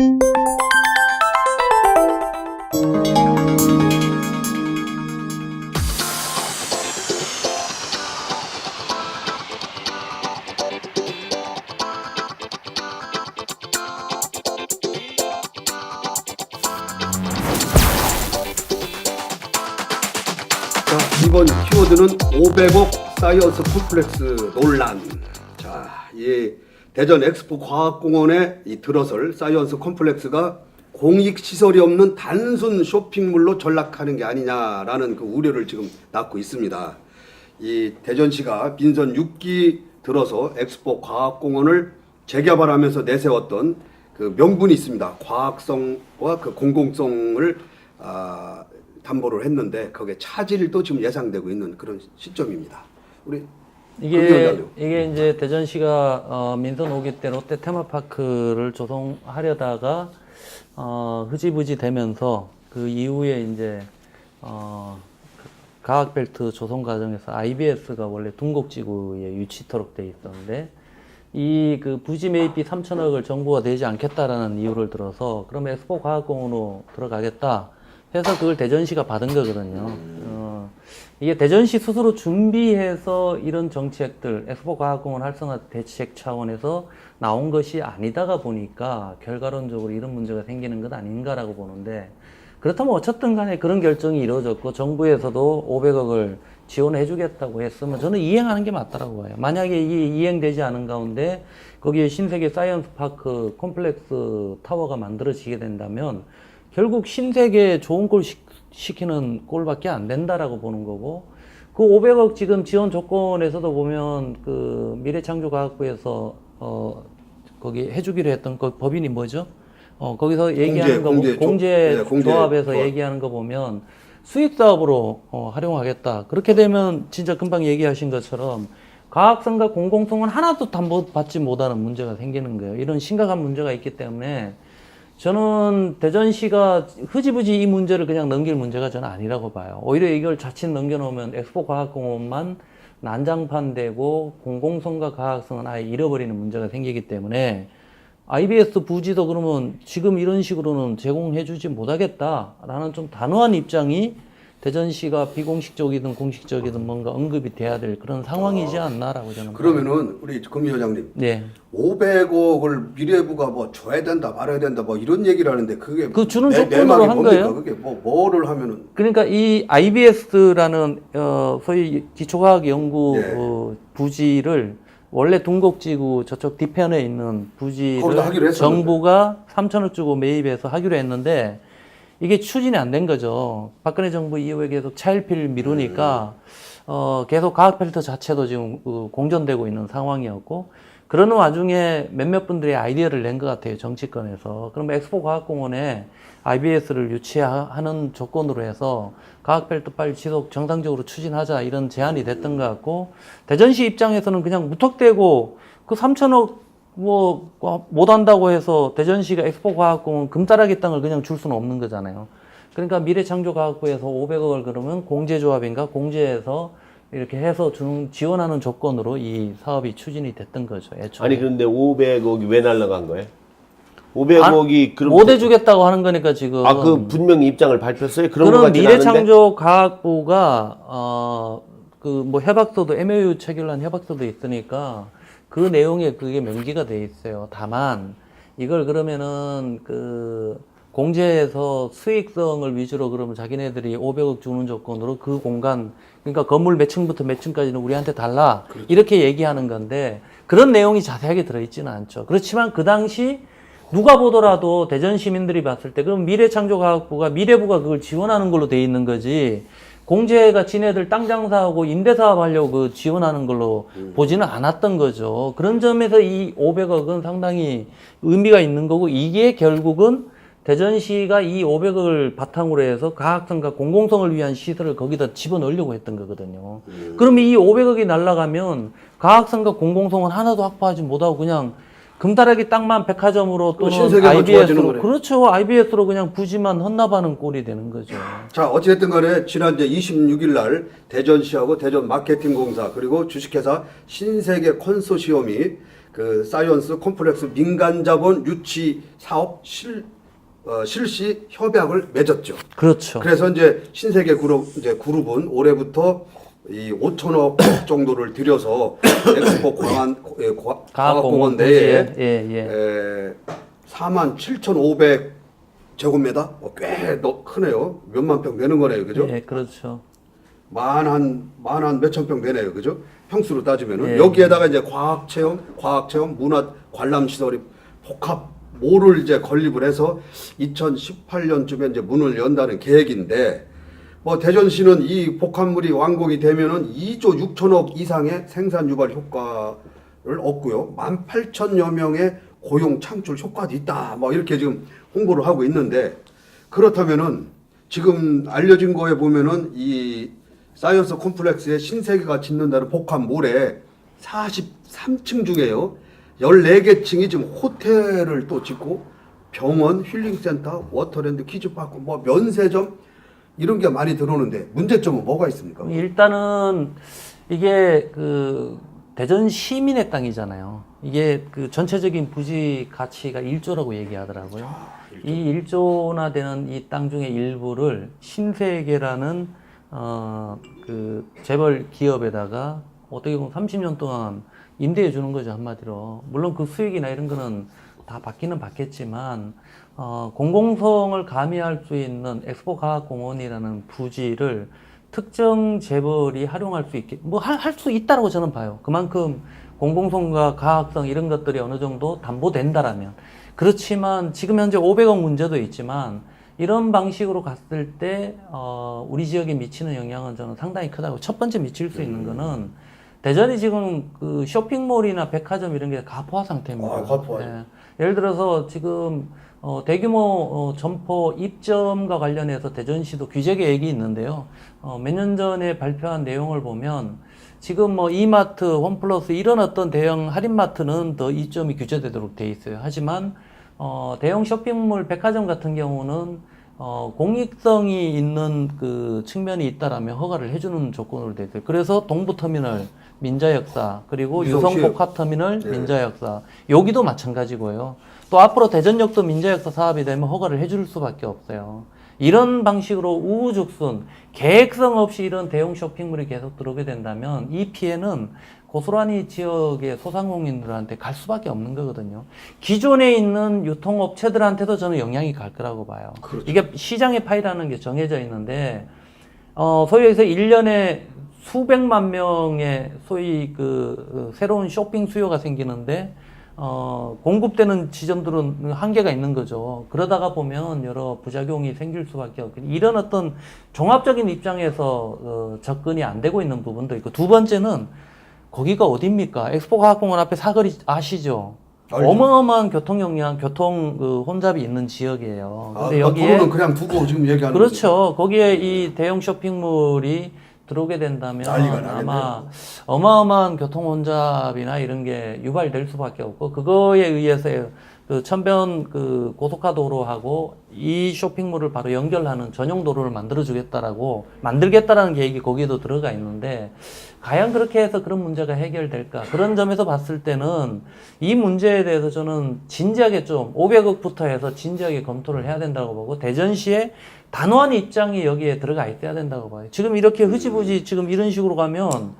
자, 이번 키워드는 500억 사이언스 콤플렉스 논란. 자, 예. 대전 엑스포 과학공원에 이 들어설 사이언스 콤플렉스가 공익 시설이 없는 단순 쇼핑몰로 전락하는 게 아니냐라는 그 우려를 지금 낳고 있습니다. 이 대전시가 민선 6기 들어서 엑스포 과학공원을 재개발하면서 내세웠던 그 명분이 있습니다. 과학성과 그 공공성을 아, 담보를 했는데 거기에 차질도 지금 예상되고 있는 그런 시점입니다. 우리 이게. 이게 이제 대전시가 어, 민선 5기 때 롯데 테마파크를 조성하려다가 어, 흐지부지 되면서 그 이후에 이제 어, 그 가학벨트 조성 과정에서 IBS가 원래 둥곡지구에 유치토록 돼 있었는데 이 그 부지 매입비 3천억을 정부가 내지 않겠다라는 이유를 들어서 그러면 엑스포 과학공원으로 들어가겠다 해서 그걸 대전시가 받은 거거든요. 어, 이게 대전시 스스로 준비해서 이런 정책들 엑스포 과학공원 활성화 대책 차원에서 나온 것이 아니다가 보니까 결과론적으로 이런 문제가 생기는 것 아닌가라고 보는데 그렇다면 어쨌든 간에 그런 결정이 이루어졌고 정부에서도 500억을 지원해 주겠다고 했으면 저는 이행하는 게 맞다라고 봐요. 만약에 이게 이행되지 않은 가운데 거기에 신세계 사이언스 파크 콤플렉스 타워가 만들어지게 된다면 결국 신세계에 좋은 꼴 시, 시키는 꼴밖에 안 된다라고 보는 거고 그 500억 지금 지원 조건에서도 보면 그 미래창조과학부에서 어 거기 해주기로 했던 그 법인이 뭐죠? 어 거기서 얘기하는 거 공제, 공제, 공제 조- 네, 공제 조합에서 조합. 얘기하는 거 보면 수익 사업으로 어, 활용하겠다. 그렇게 되면 진짜 금방 얘기하신 것처럼 과학성과 공공성은 하나도 담보받지 못하는 문제가 생기는 거예요. 이런 심각한 문제가 있기 때문에 저는 대전시가 흐지부지 이 문제를 그냥 넘길 문제가 저는 아니라고 봐요. 오히려 이걸 자칫 넘겨놓으면 엑스포 과학공원만 난장판 되고 공공성과 과학성은 아예 잃어버리는 문제가 생기기 때문에 IBS 부지도 그러면 지금 이런 식으로는 제공해주지 못하겠다라는 좀 단호한 입장이 대전시가 비공식적이든 공식적이든 뭔가 언급이 돼야 될 그런 상황이지 않나라고 저는. 그러면은 우리 금 위원장님 네. 500억을 미래부가 뭐 줘야 된다 말아야 된다 뭐 이런 얘기를 하는데 그게 그 주는 내- 조건으로 내막이 한 뭡니까? 거예요? 그게 뭐 뭐를 하면은 그러니까 이 IBS라는 어 소위 기초과학 연구 예. 어, 부지를 원래 둥곡지구 저쪽 뒤편에 있는 거기다 하기로 부지를 했었는데. 정부가 3천억 주고 매입해서 하기로 했는데 이게 추진이 안 된 거죠. 박근혜 정부 이후에 계속 차일피일 미루니까 어 계속 과학펠터 자체도 지금 그 공전되고 있는 상황이었고 그러는 와중에 몇몇 분들이 아이디어를 낸 것 같아요 정치권에서 그럼 엑스포 과학공원에 IBS를 유치하는 조건으로 해서 과학벨트 빨리 지속 정상적으로 추진하자 이런 제안이 됐던 것 같고 대전시 입장에서는 그냥 무턱대고 그 3천억 뭐 못한다고 해서 대전시가 엑스포 과학공원 금따라기 땅을 그냥 줄 수는 없는 거잖아요. 그러니까 미래창조과학부에서 500억을 그러면 공제조합인가 공제해서 이렇게 해서 주는 지원하는 조건으로 이 사업이 추진이 됐던 거죠. 애초에. 아니 그런데 500억이 왜 날라간 거예요? 500억이 그럼 못 해주겠다고 하는 거니까 지금. 아 그 분명히 입장을 밝혔어요? 그런 것 그럼 미래창조과학부가 어 그 뭐 협약서도 MOU 체결한 협약서도 있으니까 그 내용에 그게 명기가 돼 있어요. 다만 이걸 그러면은 그 공제에서 수익성을 위주로 그러면 자기네들이 500억 주는 조건으로 그 공간 그러니까 건물 몇 층부터 몇 층까지는 우리한테 달라 이렇게 얘기하는 건데 그런 내용이 자세하게 들어있지는 않죠. 그렇지만 그 당시 누가 보더라도 대전 시민들이 봤을 때 그럼 미래창조과학부가 미래부가 그걸 지원하는 걸로 돼 있는 거지 공제가 지네들 땅 장사하고 임대사업 하려고 그 지원하는 걸로 보지는 않았던 거죠. 그런 점에서 이 500억은 상당히 의미가 있는 거고 이게 결국은 대전시가 이 500억을 바탕으로 해서 과학성과 공공성을 위한 시설을 거기다 집어넣으려고 했던 거거든요. 그러면 이 500억이 날아가면 과학성과 공공성은 하나도 확보하지 못하고 그냥 금다라기 땅만 백화점으로 그 또는 신세계만 좋아지는 IBS로 거네. 그렇죠. IBS로 그냥 부지만 헌납하는 꼴이 되는 거죠. 자 어찌됐든 간에 지난 이제 26일 날 대전시하고 대전 마케팅공사 그리고 주식회사 신세계 컨소시엄이 그 사이언스 콤플렉스 민간 자본 유치 사업 실 어, 실시 협약을 맺었죠. 그렇죠. 그래서 이제 신세계 그룹 이제 그룹은 올해부터 이 5천억 정도를 들여서 엑스포 광안 예, 과- 과학공원 내에 예, 예. 에, 4만 7,500 제곱미터 어, 꽤 너, 크네요. 몇만 평 되는 거네요, 그죠? 예, 그렇죠. 만한 만한 몇천 평 되네요, 그죠? 평수로 따지면은 예. 여기에다가 이제 과학 체험, 과학 체험, 문화 관람 시설이 복합 모를 이제 건립을 해서 2018년쯤에 이제 문을 연다는 계획인데 뭐 대전시는 이 복합물이 완공이 되면은 2조 6천억 이상의 생산 유발 효과를 얻고요. 18,000여 명의 고용 창출 효과도 있다. 뭐 이렇게 지금 홍보를 하고 있는데 그렇다면은 지금 알려진 거에 보면은 이 사이언스 콤플렉스에 신세계가 짓는다는 복합몰에 43층 중에요. 14개 층이 지금 호텔을 또 짓고 병원, 힐링센터, 워터랜드, 키즈파크, 뭐 면세점 이런 게 많이 들어오는데 문제점은 뭐가 있습니까? 일단은 이게 그 대전 시민의 땅이잖아요. 이게 그 전체적인 부지 가치가 1조라고 얘기하더라고요. 이 1조나 되는 이 땅 중에 일부를 신세계라는 어 그 재벌 기업에다가 어떻게 보면 30년 동안 임대해 주는 거죠 한마디로. 물론 그 수익이나 이런 거는 다 받기는 받겠지만 어, 공공성을 가미할 수 있는 엑스포 과학공원이라는 부지를 특정 재벌이 활용할 수 있게 뭐 할 수 있다라고 저는 봐요. 그만큼 공공성과 가학성 이런 것들이 어느 정도 담보된다라면 그렇지만 지금 현재 500억 문제도 있지만 이런 방식으로 갔을 때 어, 우리 지역에 미치는 영향은 저는 상당히 크다고 첫 번째 미칠 수 있는 거는 대전이 지금 그 쇼핑몰이나 백화점 이런 게 가포화 상태입니다. 아, 가포화요? 예. 예를 들어서 지금 어, 대규모 어, 점포 입점과 관련해서 대전시도 규제 계획이 있는데요. 어, 몇 년 전에 발표한 내용을 보면 지금 뭐 이마트, 홈플러스 이런 어떤 대형 할인마트는 더 이점이 규제되도록 돼 있어요. 하지만 어, 대형 쇼핑몰, 백화점 같은 경우는 어, 공익성이 있는 그 측면이 있다라면 허가를 해주는 조건으로 돼 있어요. 그래서 동부터미널, 민자역사, 그리고 유성시. 유성복합터미널, 네. 민자역사, 여기도 마찬가지고요. 또 앞으로 대전역도 민자역사 사업이 되면 허가를 해줄 수밖에 없어요. 이런 방식으로 우후죽순, 계획성 없이 이런 대형 쇼핑몰이 계속 들어오게 된다면 이 피해는 고스란히 지역의 소상공인들한테 갈 수밖에 없는 거거든요. 기존에 있는 유통업체들한테도 저는 영향이 갈 거라고 봐요. 이게 시장의 파이라는 게 정해져 있는데, 어, 소위 해서 1년에 수백만 명의 소위 그 어, 새로운 쇼핑 수요가 생기는데, 어, 공급되는 지점들은 한계가 있는 거죠. 그러다가 보면 여러 부작용이 생길 수밖에 없고, 이런 어떤 종합적인 입장에서 어, 접근이 안 되고 있는 부분도 있고, 두 번째는 거기가 어딥니까? 엑스포 과학공원 앞에 사거리 아시죠? 알죠. 어마어마한 교통 용량, 교통 그 혼잡이 있는 지역이에요. 아, 근데 아, 여기에 그냥 두고 지금 얘기하는 그렇죠. 거기에 이 대형 쇼핑몰이 들어오게 된다면 난리가. 아마 어마어마한 교통 혼잡이나 이런 게 유발될 수밖에 없고 그거에 의해서 그 천변 그 고속화 도로하고 이 쇼핑몰을 바로 연결하는 전용 도로를 만들어 주겠다라고 만들겠다라는 계획이 거기에도 들어가 있는데 과연 그렇게 해서 그런 문제가 해결될까 그런 점에서 봤을 때는 이 문제에 대해서 저는 진지하게 좀 500억부터 해서 진지하게 검토를 해야 된다고 보고 대전시의 단호한 입장이 여기에 들어가 있어야 된다고 봐요. 지금 이렇게 흐지부지 지금 이런 식으로 가면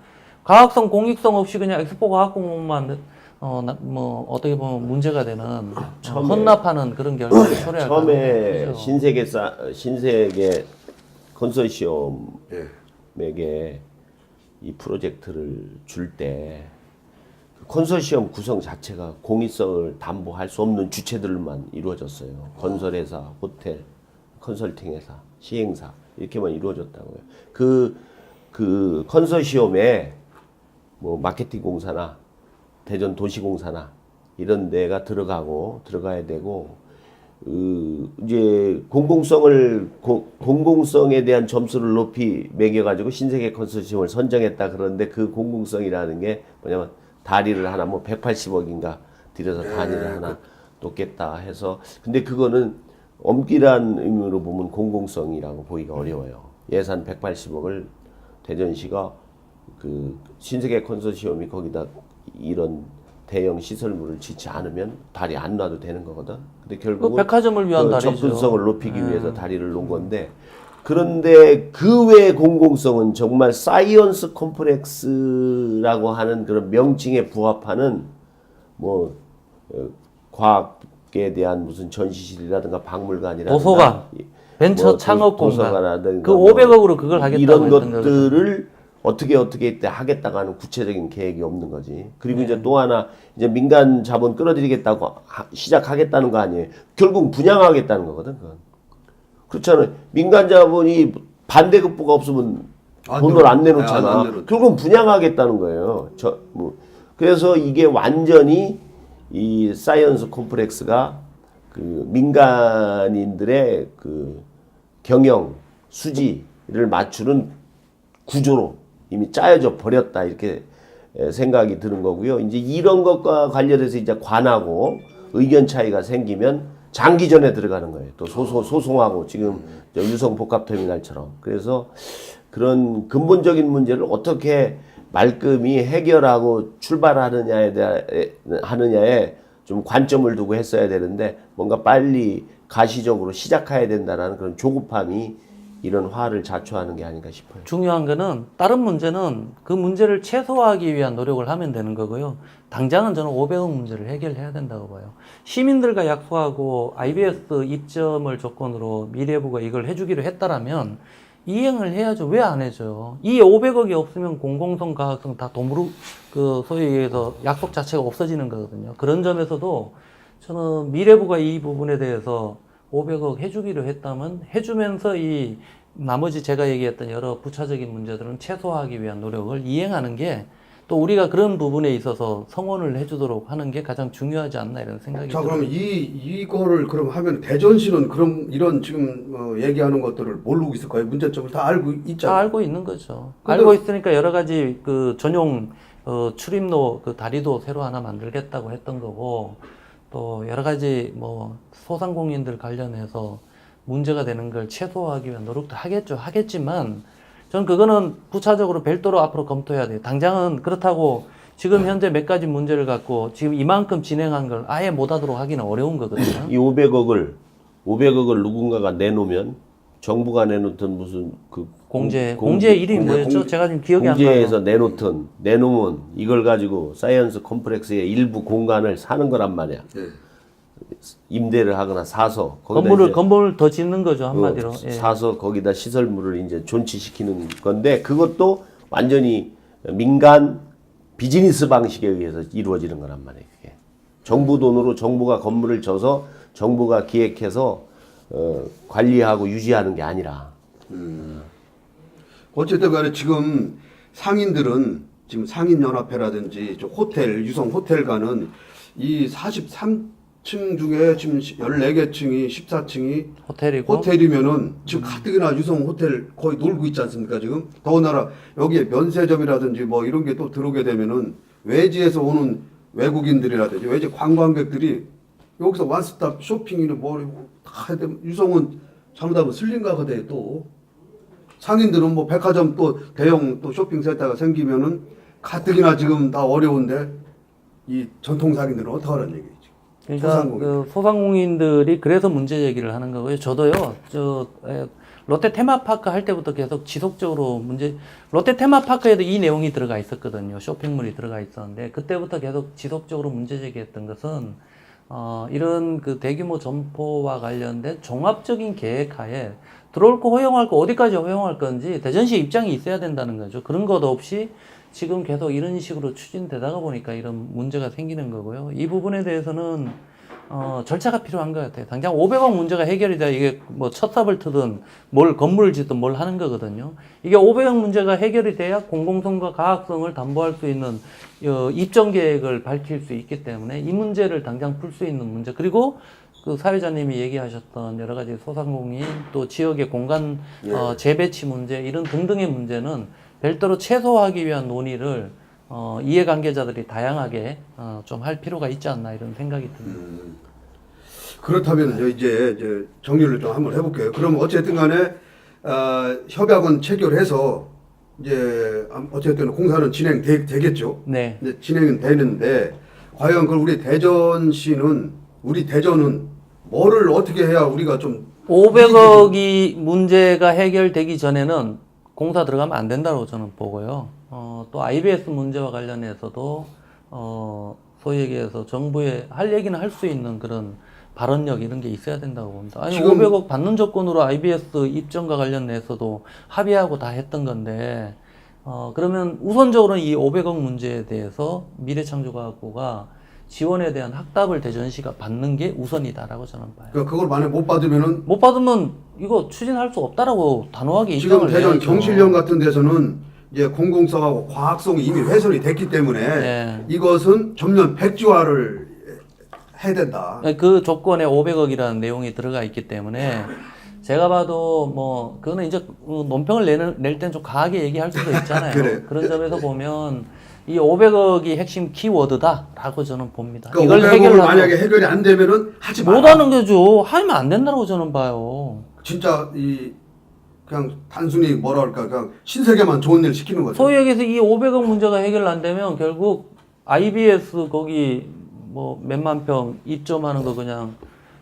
과학성 공익성 없이 그냥 엑스포 과학공원만 어, 나- 뭐 어떻게 보면 문제가 되는 어, 처음에- 헌납하는 그런 결과를 초래할 처음에. 신세계 사, 신세계 컨소시엄에게 예. 이 프로젝트를 줄 때 컨소시엄 구성 자체가 공익성을 담보할 수 없는 주체들만 이루어졌어요. 건설회사, 호텔, 컨설팅 회사, 시행사 이렇게만 이루어졌다고요. 그, 그 컨소시엄에 뭐 마케팅 공사나 대전 도시공사나 이런 데가 들어가고 들어가야 되고 그 이제 공공성을 고- 공공성에 대한 점수를 높이 매겨가지고 신세계 컨소시엄을 선정했다 그러는데 그 공공성이라는 게 뭐냐면 다리를 하나 뭐 180억인가 들여서 다리를 하나 놓겠다 해서 근데 그거는 엄밀한 의미로 보면 공공성이라고 보기가 어려워요. 예산 180억을 대전시가 그 신세계 컨소시엄이 거기다 이런 대형 시설물을 짓지 않으면 다리 안 놔도 되는 거거든. 근데 그 결국은 백화점을 위한 그 다리죠. 접근성을 높이기 위해서 다리를 놓은 건데 그런데 그 외의 공공성은 정말 사이언스 콤플렉스라고 하는 그런 명칭에 부합하는 뭐 어, 과학에 대한 무슨 전시실이라든가 박물관이라든가 도서관. 벤처 뭐 도- 창업 공간. 그뭐 500억으로 그걸 하겠다고 이런. 것들을 어떻게 어떻게 때 하겠다고 하는 구체적인 계획이 없는 거지. 그리고 네. 이제 또 하나 이제 민간 자본 끌어들이겠다고 하- 시작하겠다는 거 아니에요. 결국 분양하겠다는 거거든. 그건. 그렇잖아요. 민간 자본이 반대급부가 없으면 안 돈을 안 내놓- 내놓잖아. 안- 안. 결국은 분양하겠다는 거예요. 저, 뭐. 그래서 이게 완전히 이 사이언스 콤플렉스가 그 민간인들의 그 경영 수지를 맞추는 구조로 이미 짜여져 버렸다 이렇게 에, 생각이 드는 거고요. 이제 이런 것과 관련해서 이제 관하고 의견 차이가 생기면 장기전에 들어가는 거예요. 또 소송 소송하고 지금 저 유성 복합터미널처럼 그래서 그런 근본적인 문제를 어떻게 말끔히 해결하고 출발하느냐에 대해 하느냐에 좀 관점을 두고 했어야 되는데 뭔가 빨리 가시적으로 시작해야 된다라는 그런 조급함이 이런 화를 자초하는 게 아닌가 싶어요. 중요한 거는 다른 문제는 그 문제를 최소화하기 위한 노력을 하면 되는 거고요. 당장은 저는 500억 문제를 해결해야 된다고 봐요. 시민들과 약속하고 IBS 입점을 조건으로 미래부가 이걸 해주기로 했다라면 이행을 해야죠. 왜 안 해줘요? 이 500억이 없으면 공공성, 가학성 다 도무루 그 소위 얘기해서 약속 자체가 없어지는 거거든요. 그런 점에서도 저는 미래부가 이 부분에 대해서 500억 해주기로 했다면 해주면서 이 나머지 제가 얘기했던 여러 부차적인 문제들은 최소화하기 위한 노력을 이행하는 게 또 우리가 그런 부분에 있어서 성원을 해주도록 하는 게 가장 중요하지 않나 이런 생각이 자. 그럼 이 이거를 그럼 하면 대전시는 그럼 이런 지금 어, 얘기하는 것들을 모르고 있을 거예요. 문제점을 다 알고 다 있잖아요. 알고 있는 거죠. 알고 있으니까 여러 가지 그 전용 어, 출입로 그 다리도 새로 하나 만들겠다고 했던 거고 또 여러 가지 뭐 소상공인들 관련해서 문제가 되는 걸 최소화하기 위한 노력도 하겠죠. 하겠지만 전 그거는 부차적으로 별도로 앞으로 검토해야 돼요. 당장은 그렇다고 지금 현재 몇 가지 문제를 갖고 지금 이만큼 진행한 걸 아예 못하도록 하기는 어려운 거거든요. 이 500억을 500억을 누군가가 내놓으면 정부가 내놓던 무슨 그 공제 공- 공제 이름이 공제- 뭐였죠? 공- 제가 지금 기억이 안 나요. 공제에서 내놓던 내놓으면 이걸 가지고 사이언스 컴플렉스의 일부 공간을 사는 거란 말이야. 예. 임대를 하거나 사서 건물을 건물을 더 짓는 거죠 한마디로. 어, 예. 사서 거기다 시설물을 이제 존치시키는 건데 그것도 완전히 민간 비즈니스 방식에 의해서 이루어지는 거란 말이에요. 그게. 정부 돈으로 정부가 건물을 져서 정부가 기획해서 어, 관리하고 유지하는 게 아니라 어쨌든 간에 지금 상인들은 지금 상인연합회라든지 저 호텔, 유성 호텔 가는 이 43층 중에 지금 14개 층이 14층이 호텔이고. 호텔이면은 지금 가뜩이나 유성 호텔 거의 놀고 있지 않습니까 지금? 더군다나 여기에 면세점이라든지 뭐 이런 게 또 들어오게 되면은 외지에서 오는 외국인들이라든지 외지 관광객들이 여기서 원스톱 쇼핑이나 뭐다 유성은 잘못하면 슬림가가 돼또 상인들은 뭐 백화점 또 대형 또 쇼핑센터가 생기면은 가뜩이나 지금 다 어려운데 이 전통 상인들은 어떻게 하라는 얘기지? 그러니까 소상공인. 그 소상공인들이 그래서 문제 제기를 하는 거고요. 저도요. 저 에, 롯데 테마파크 할 때부터 계속 지속적으로 문제 롯데 테마파크에도 이 내용이 들어가 있었거든요. 쇼핑몰이 들어가 있었는데 그때부터 계속 지속적으로 문제 제기했던 것은 어, 이런 그 대규모 점포와 관련된 종합적인 계획하에 들어올 거 허용할 거 어디까지 허용할 건지 대전시 입장이 있어야 된다는 거죠. 그런 것 없이 지금 계속 이런 식으로 추진되다가 보니까 이런 문제가 생기는 거고요. 이 부분에 대해서는 어, 절차가 필요한 것 같아요. 당장 500억 문제가 해결이 돼야 이게 뭐 첫삽을 트든 뭘 건물을 짓든 뭘 하는 거거든요. 이게 500억 문제가 해결이 돼야 공공성과 가학성을 담보할 수 있는 어, 입점 계획을 밝힐 수 있기 때문에 이 문제를 당장 풀 수 있는 문제 그리고 그 사회자님이 얘기하셨던 여러 가지 소상공인 또 지역의 공간 어, 재배치 문제 이런 등등의 문제는 별도로 최소화하기 위한 논의를 어, 이해관계자들이 다양하게 어, 좀 할 필요가 있지 않나 이런 생각이 듭니다. 그렇다면 이제- 이제 정리를 좀 한번 해볼게요. 그럼 어쨌든 간에 어, 협약은 체결해서 이제 암- 어쨌든 공사는 진행되겠죠. 네. 이제 진행은 되는데 과연 그 우리 대전시는 우리 대전은 뭐를 어떻게 해야 우리가 좀 500억이 문제가 해결되기 전에는 공사 들어가면 안 된다고 저는 보고요. 어, 또 IBS 문제와 관련해서도 어, 소위 얘기해서 정부에 할 얘기는 할 수 있는 그런 발언력 이런 게 있어야 된다고 봅니다. 아니 지금- 500억 받는 조건으로 IBS 입점과 관련해서도 합의하고 다 했던 건데 어 그러면 우선적으로는 이 500억 문제에 대해서 미래창조과학부가 지원에 대한 확답을 대전시가 받는 게 우선이다라고 저는 봐요. 그 그걸 만약 못 받으면은 못 받으면 이거 추진할 수 없다라고 단호하게 지금 입장을 대전 내야죠. 경실련 같은 데서는 이제 공공성하고 과학성이 이미 훼손이 됐기 때문에 네. 이것은 전면 백지화를 해야 된다. 그 조건에 500억이라는 내용이 들어가 있기 때문에 제가 봐도 뭐 그거는 이제 논평을 내는 낼 땐좀 강하게 얘기할 수도 있잖아요. 그래. 런 점에서 보면 이 500억이 핵심 키워드다라고 저는 봅니다. 그 이걸 500억을 해결하고 만약에 해결이 안 되면은 하지 마. 못하는 거죠. 하면 안 된다고 저는 봐요. 진짜 이 그냥 단순히 뭐라 할까 그냥 신세계만 좋은 일 시키는 거죠. 소위 얘기해서 이 500억 문제가 해결 안 되면 결국 IBS 거기 뭐 몇만 평 입점하는 거 그냥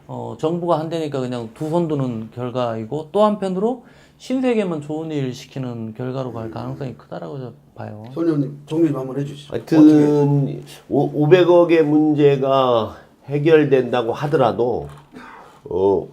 어 정부가 한다니까 그냥 두 손 드는 결과이고 또 한편으로 신세계만 좋은 일 시키는 결과로 갈 가능성이 크다라고 저 봐요. 소녀님 정리 좀 한번 해주시죠. 하여튼 오- 500억의 문제가 해결된다고 하더라도 어,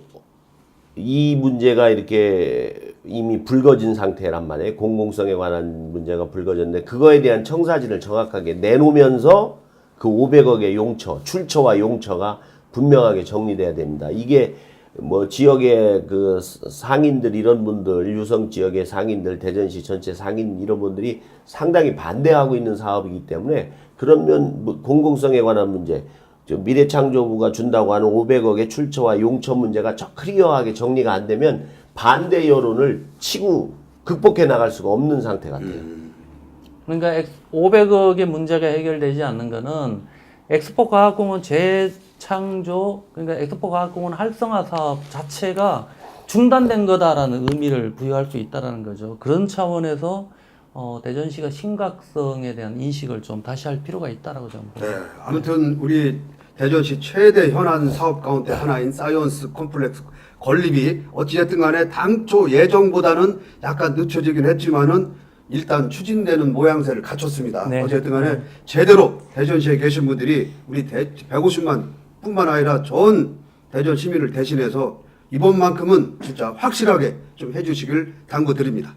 이 문제가 이렇게 이미 불거진 상태란 말이에요. 공공성에 관한 문제가 불거졌는데 그거에 대한 청사진을 정확하게 내놓으면서 그 500억의 용처, 출처와 용처가 분명하게 정리돼야 됩니다. 이게 뭐 지역의 그 상인들 이런 분들 유성 지역의 상인들 대전시 전체 상인 이런 분들이 상당히 반대하고 있는 사업이기 때문에 그러면 뭐 공공성에 관한 문제 저 미래창조부가 준다고 하는 500억의 출처와 용처 문제가 저 클리어하게 정리가 안 되면 반대 여론을 치고 극복해 나갈 수가 없는 상태 같아요. 그러니까 엑- 500억의 문제가 해결되지 않는 거는 엑스포 과학공원 재창조 그러니까 엑스포 과학공원 활성화 사업 자체가 중단된 거다라는 의미를 부여할 수 있다라는 거죠. 그런 차원에서 어, 대전시가 심각성에 대한 인식을 좀 다시 할 필요가 있다라고 저는 봅니다. 네, 아무튼 우리 대전시 최대 현안 사업 가운데 하나인 사이언스 컴플렉스 건립이 어찌됐든 간에 당초 예정보다는 약간 늦춰지긴 했지만은 일단 추진되는 모양새를 갖췄습니다. 네. 어쨌든 간에 제대로 대전시에 계신 분들이 우리 대, 150만 뿐만 아니라 전 대전 시민을 대신해서 이번만큼은 진짜 확실하게 좀 해주시길 당부드립니다.